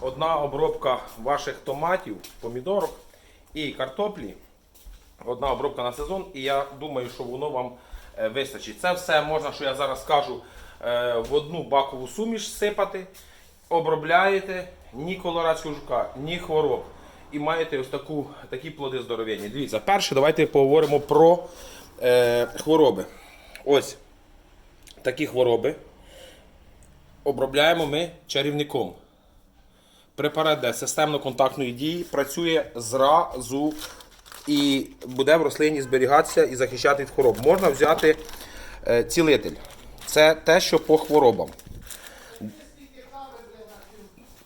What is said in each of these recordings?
одна обробка ваших томатів, помідорок і картоплі. Одна обробка на сезон, і я думаю, що воно вам е, вистачить. Це все можна, що я зараз скажу, е, в одну бакову суміш сипати. Обробляєте ні колорадського жука, ні хвороб. І маєте ось таку, такі плоди здоров'яні. Дивіться, перше, давайте поговоримо про е, хвороби. Ось такі хвороби обробляємо ми чарівником. Препарат де системно-контактної дії працює зразу і буде в рослині зберігатися і захищати від хвороб. Можна взяти е, цілитель. Це те, що по хворобам.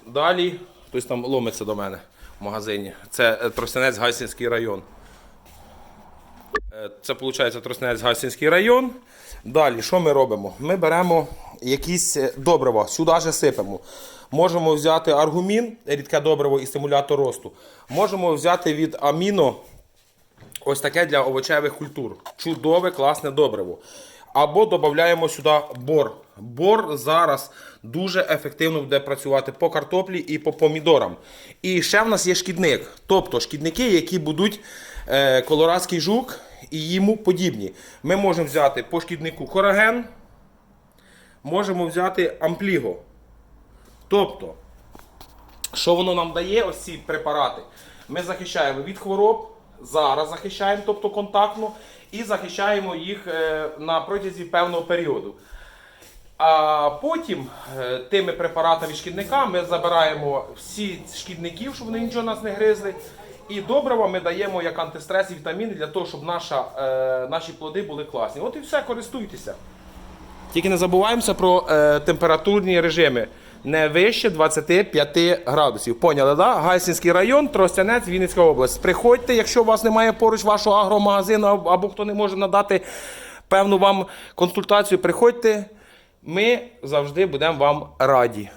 Далі хтось там ломиться до мене в магазині. Це е, Тростянець Гайсинський район. Е, Це виходить Тростянець Гайсинський район. Далі, що ми робимо? Ми беремо якісь е, добрива, сюди же сипемо. Можемо взяти аргумін, рідке добриво і стимулятор росту. Можемо взяти від аміно ось таке для овочевих культур. Чудове, класне добриво. Або додаємо сюди бор. Бор зараз дуже ефективно буде працювати по картоплі і по помідорам. І ще в нас є шкідник. Тобто шкідники, які будуть е, колорадський жук і йому подібні. Ми можемо взяти по шкіднику кораген, можемо взяти ампліго. Тобто, що воно нам дає, ось ці препарати? Ми захищаємо від хвороб, зараз захищаємо, тобто контактно, і захищаємо їх е, на протязі певного періоду. А потім е, тими препаратами шкідника ми забираємо всі шкідників, щоб вони нічого нас не гризли. І добрива ми даємо як антистрес і вітаміни для того, щоб наша, е, наші плоди були класні. От і все, користуйтеся. Тільки не забуваємося про е, температурні режими. Не вище 25 градусів. Поняли, да? Гайсінський район, Тростянець, Вінницька область. Приходьте, якщо у вас немає поруч вашого агромагазину або хто не може надати певну вам консультацію, приходьте. Ми завжди будемо вам раді.